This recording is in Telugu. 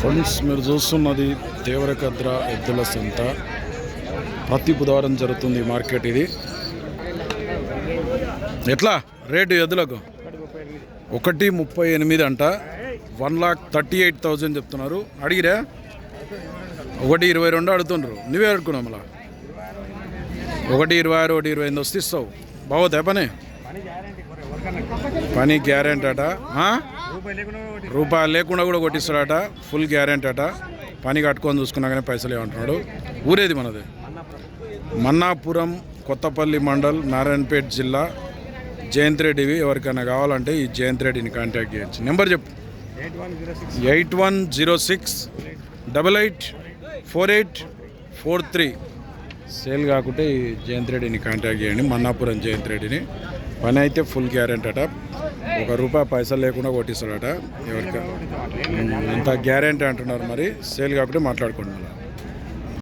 ఫ్రెండ్స్ మీరు చూస్తున్నది దేవరకద్ర ఎద్దుల సంత. ప్రతి బుధవారం జరుగుతుంది మార్కెట్ ఇది. ఎట్లా? రేటు ఎద్దులకు? ఒకటి ముప్పై ఎనిమిది అంట. One lakh thirty eight thousand చెప్తున్నారు. అడిగిరా? ఒకటి ఇరవై రెండు అడుగుతుండ్రు. నువ్వే అడుగుకున్నావు మళ్ళా. ఒకటి ఇరవై ఆరు ఒకటి ఇరవై ఎనిమిది వస్తే ఇస్తావు. బాగోతే పని పని గ్యారెంటీ అట. రూపాయలు లేకుండా కూడా కొట్టిస్తాడట. ఫుల్ గ్యారెంటీ అట. పని కట్టుకొని చూసుకున్నా కానీ పైసలు ఏమంటున్నాడు? ఊరేది మనది? మన్నాపురం కొత్తపల్లి మండల్ నారాయణపేట జిల్లా జయంత్ రెడ్డివి ఎవరికైనా కావాలంటే ఈ జయంత్ రెడ్డిని కాంటాక్ట్ చేయొచ్చు. నెంబర్ చెప్పు. Eight one zero six double eight four eight four three. Sale కాకుంటే ఈ జయంత్ రెడ్డిని కాంటాక్ట్ చేయండి. మన్నాపురం జయంత్ రెడ్డిని పని అయితే ఫుల్ గ్యారెంటీ అట. ఒక రూపాయి పైసలు లేకుండా కొట్టిస్తాడట ఎవరికి అంత గ్యారెంటీ అంటున్నారు మరి. సేల్ కాకుంటే మాట్లాడుకోండి మళ్ళీ